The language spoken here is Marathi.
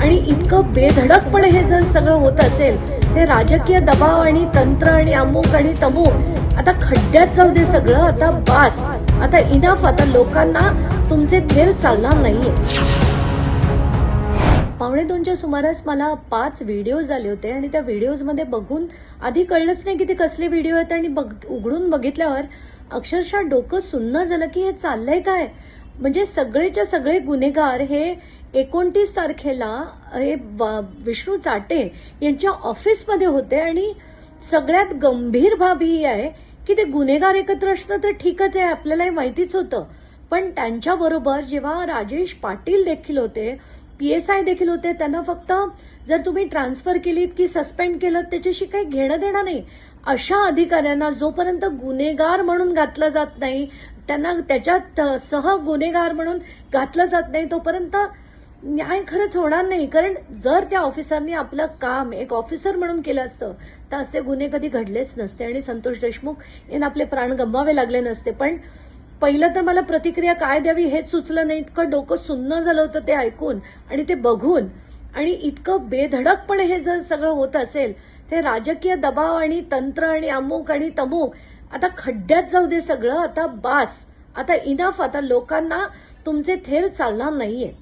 आणि इतकं बेधडकपणे हे जर सगळं होत असेल ते राजकीय दबाव आणि तंत्र आणि अमुक आणि तमुक आता खड्ड्यात जाऊ दे सगळं आता बास. आता इनफ आता लोकांना तुमचे थेर चालणार नाहीये. पावणे दोनच्या सुमारास मला पाच व्हिडिओज आले होते आणि त्या व्हिडिओजमध्ये बघून आधी कळलंच नाही की ते कसले व्हिडिओ आहेत आणि बघ उघडून बघितल्यावर अक्षरशः डोकं सुन्न झालं की हे चाललंय काय? म्हणजे सगळेच्या सगळे गुन्हेगार हे एकोणतीस तारखेला हे व- विष्णू चाटे यांच्या ऑफिसमध्ये होते आणि सगळ्यात गंभीर बाब ही आहे की ते गुन्हेगार एकत्र असणं तर ठीकच आहे आपल्याला हे माहितीच होतं. पण त्यांच्याबरोबर जेव्हा राजेश पाटील देखील होते पी एस आय देखील होते त्यांना फक्त जर तुम्ही ट्रान्सफर केलीत की सस्पेंड केलं त्याच्याशी काही घेणं देणं नाही. अशा अधिकाऱ्यांना जोपर्यंत गुन्हेगार म्हणून घातलं जात नाही त्यांना त्याच्यात सह गुन्हेगार म्हणून घातलं जात नाही तोपर्यंत न्याय खरंच होणार नाही. कारण जर त्या ऑफिसरनी आपलं काम एक ऑफिसर म्हणून केलं असतं तर असे गुन्हे कधी घडलेच नसते आणि संतोष देशमुख यांना आपले प्राण गमवावे लागले नसते. पण पहिलं तर मला प्रतिक्रिया काय द्यावी हेच सुचलं नाही. इतकं डोकं सुन्न झालं होतं ते ऐकून आणि ते बघून. आणि इतकं बेधडकपणे हे जर सगळं होत असेल ते राजकीय दबाव आणि तंत्र आणि अमुक आणि तमुक आता खड्ड्यात जाऊ दे सगळं. आता बास. आता इनफ आता लोकांना तुमचे थेर चालणार नाहीये.